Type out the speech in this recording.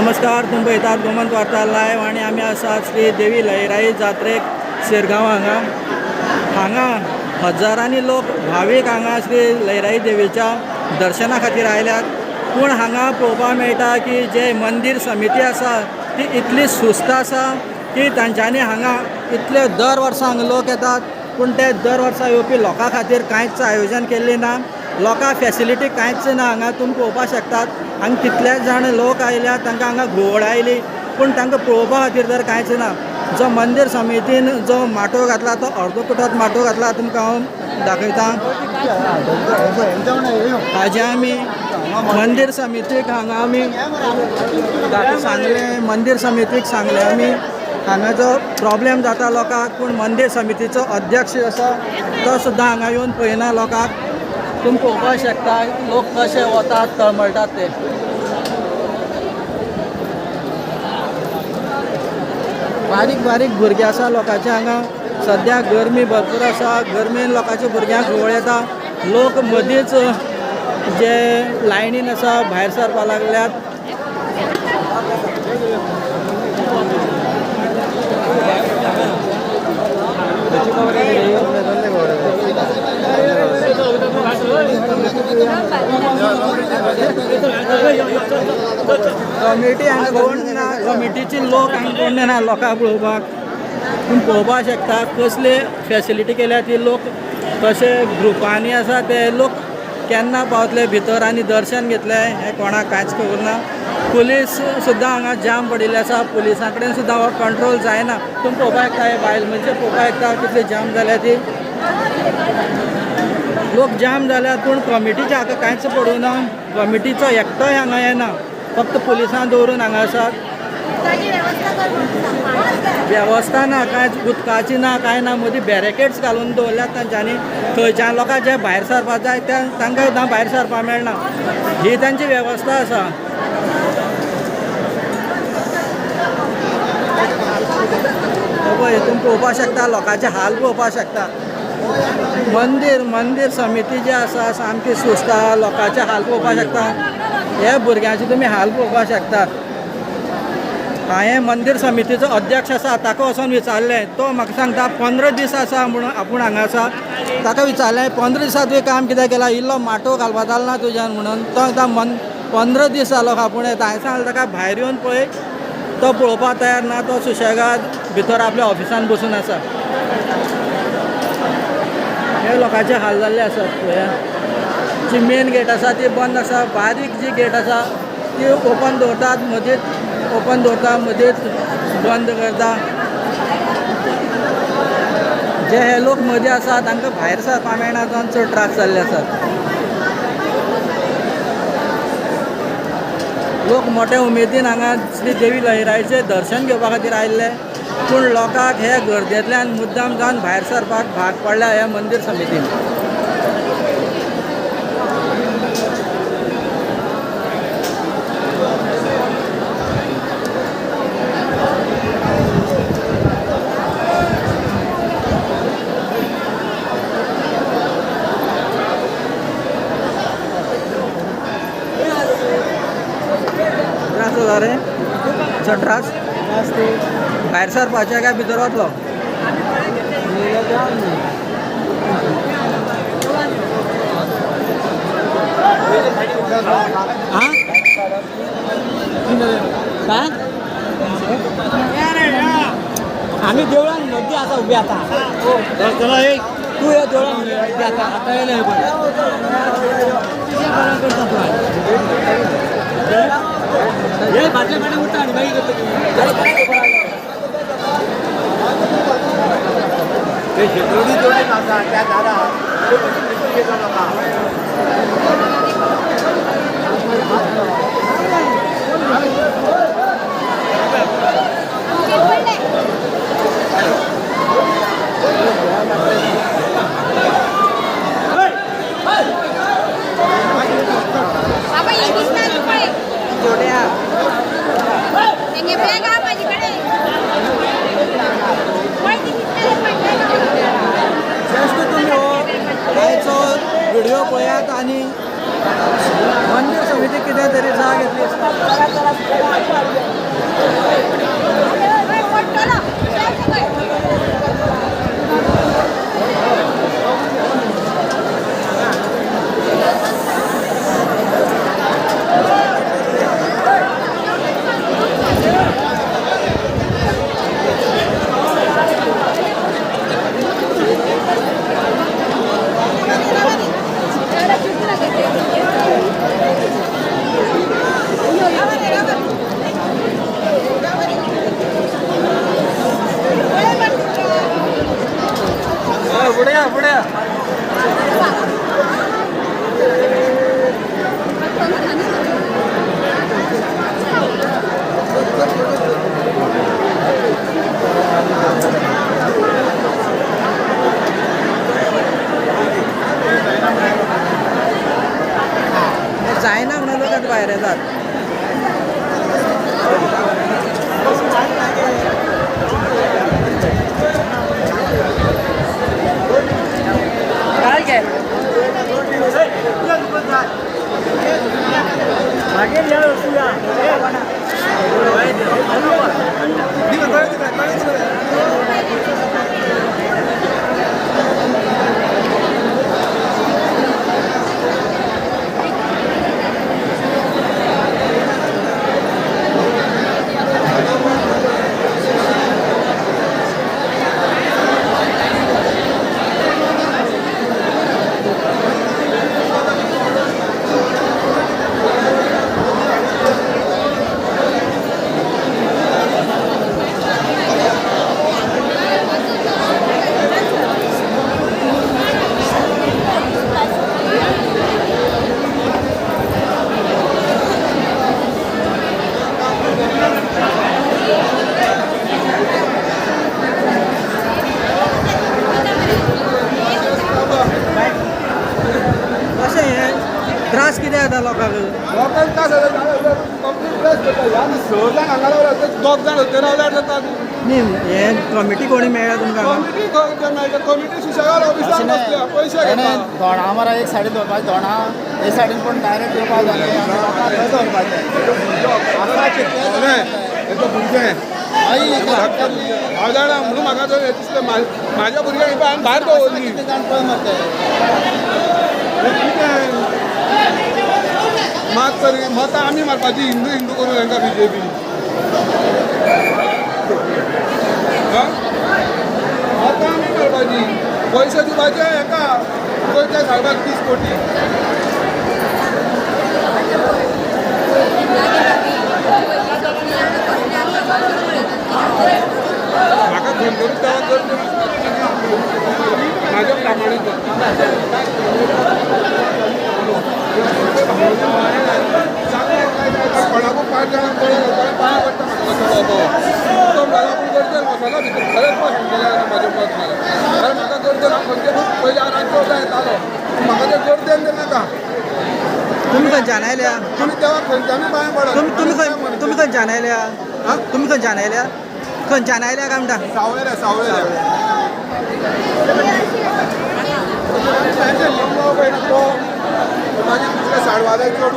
नमस्कार तुमी पळयतात गोमंत वार्ता लायव्ह आनी आमी आसात श्री देवी लयराई जात्रेक शिरगांव हांगा. हांगा हजारांनी लोक भावीक हांगा श्री लयराई देवीच्या दर्शना खातीर आयल्यात. पूण हांगा पळोवपाक मेळटा की जे मंदीर समिती आसा ती इतली सुस्त आसा की तांच्यांनी हांगा इतले दर वर्सा हांगा लोक येतात. पूण ते दर वर्सा येवपी लोकां खातीर कांयच आयोजन केल्लें ना. लोकां फेसिलिटी कांयच ना हांगा तुमी पळोवपाक शकतात. हांगा कितलेच जाण लोक आयल्यात तांकां हांगा घुवळ आयली. पूण तांकां पळोवपा खातीर तर कांयच ना जो मंदीर समितीन जो माटो घातला तो अर्दो कुटोत माटो घातला तुमकां हांव दाखयतां. हाजे आमी मंदीर समितीक हांगा आमी सांगलें मंदीर समितीक सांगलें आमी हांगा जो प्रॉब्लेम जाता लोकांक पूण मंदीर समितीचो अध्यक्ष आसा तो सुद्दां हांगा येवन पळयना लोकांक. तुमी पळोवपाक शकता? लोक कशे वतात तळमळटात ते? बारीक बारीक भुरगे आसा लोकांचे हांगा. सद्या गरमी भरपूर आसा. गरमेन लोकांच्या भुरग्यांक घुवळ येता. लोक मदींच जे लायनीन आसा भायर सरपा लागल्यात. कमिटी हांगा कोण ना कमिटीचे लोक हांगा कोण ना लोकांक पळोवपाक. पूण पळोवपाक शकता कसले फेसिलिटी केल्या ती लोक तशे ग्रुपांनी आसा ते लोक केन्ना पावतले भितर आनी दर्शन घेतलें हें कोणाक कांयच खबर ना. पुलीस सुद्दां हांगा जाम पडिल्ले आसा पुलिसां कडेन सुद्दां हो कंट्रोल जायना. तुमी पळोवपाक शकता हे बायल म्हणजे पळोवपाक शकता कितले जाम जाल्या ती. लोक जाम जाल्यात पूण कमिटीचे हाका कांयच पडूं ना. कमिटीचो एकटोय हांगा येना फक्त पुलिसां दवरून हांगा आसात वेवस्था ना कांयच उदकाची ना कांय ना. मदीं बॅरिकेड्स घालून दवरल्यात तांच्यांनी थंयच्या लोकांक जे भायर सरपाक जाय त्या तांकां सुद्दां भायर सरपाक मेळना ही तांची वेवस्था आसा पळय तुमी पळोवपाक शकता लोकांचे हाल पळोवपाक शकता. मंदीर मंदीर समिती जी आसा सामकी सुस्ता लोकांचे हाल पळोवपाक शकता. हे भुरग्यांचे तुमी हाल पळोवपाक शकतात हांवें मंदीर समितीचो अध्यक्ष आसा ताका वचोन विचारलें तो म्हाका सांगता पंदरा दीस आसा म्हणून आपूण हांगा आसा ताका विचारलें पंदरा दिसा तुवें काम कितें केलां? इल्लो माटो घालपा जालो ना तुज्यान म्हणून. तो सांगता मन पंदरा दीस जालो आपूण येता हांवें सांगलें ताका भायर येवन पळय तो पळोवपाक तयार ना तो सुशेगाद भितर आपल्या ऑफिसान बसून आसा. हे लोकांचे हाल जाल्ले आसात पळया जी मेन गेट आसा ती बंद आसा बारीक जी गेट आसा ती ओपन दवरतात मदींच ओपन दवरता मदींच बंद करता. जे हे लोक मदीं आसा तांकां भायर सरपा मेळना जावन चड त्रास जाल्ले आसात लोक मोठ्या उमेदीन हांगा श्री देवी लहिराईचें दर्शन घेवपा खातीर आयिल्ले. पूण लोकांक हे गर्देंतल्यान मुद्दाम जावन भायर सरपाक भाग पडल्या ह्या मंदीर समितीन. त्रास जाता रे चड त्रास भायर सरपाचें काय भितर वतलो आं? काय? आम्ही देवळानमध्ये आता उभे आता. तू या देवळानमध्ये आता. आता येयले 加家的啊这不是你自己做的吗 कुठल्या तरी जाग घेतली पुढे या पुढे या जायना म्हणून लोक आता बाहेर येतात काय घे मागे या वस्तूया कशें हें त्रास कितें जाता लोकांक लोकांक त्रास जाता कंप्लीट त्रास जाता ह्या स जाण हांगा रावला दोग जाण रावल्यार जातात न्ही हें कमिटी कोणी मेळ्ळा तुमकां? कमिटी खंय मेळटा कमिटी सुशेगाद ऑफिसार बसल्या पयशे ताणें घेता दोणा मरा एक सायडीन दवरपाचें दोणा हे सायडीन कोण डायरेक्ट येवपाक जाय थंय हांव जाणा म्हणून म्हाका हें दिसलें म्हा- म्हाज्या भुरग्यांक हांवें भायर दवरली कितें जाण आमी मारपाची हिंदू हिंदू करून तांकां बीजेपी मतां आमी मारपाची. पयशे दिवपाचे हेका गोंयच्या सायबाक तीस कोटी. म्हाका खंय करून पयलीं हांव रातचो वयता येतालो. म्हाका तें करचें नाका तुमी खंयच्यान आयल्या तुमी तेव्हा खंयच्यानूय पांयां पडत तुमी तुमी खंय तुमी खंयच्यान आयल्या हा? तुमी खंयच्यान आयल्या खंयच्यान आयल्या काय म्हणटा सावळेले सावळेले. मागीर दुसरे साडवाले चड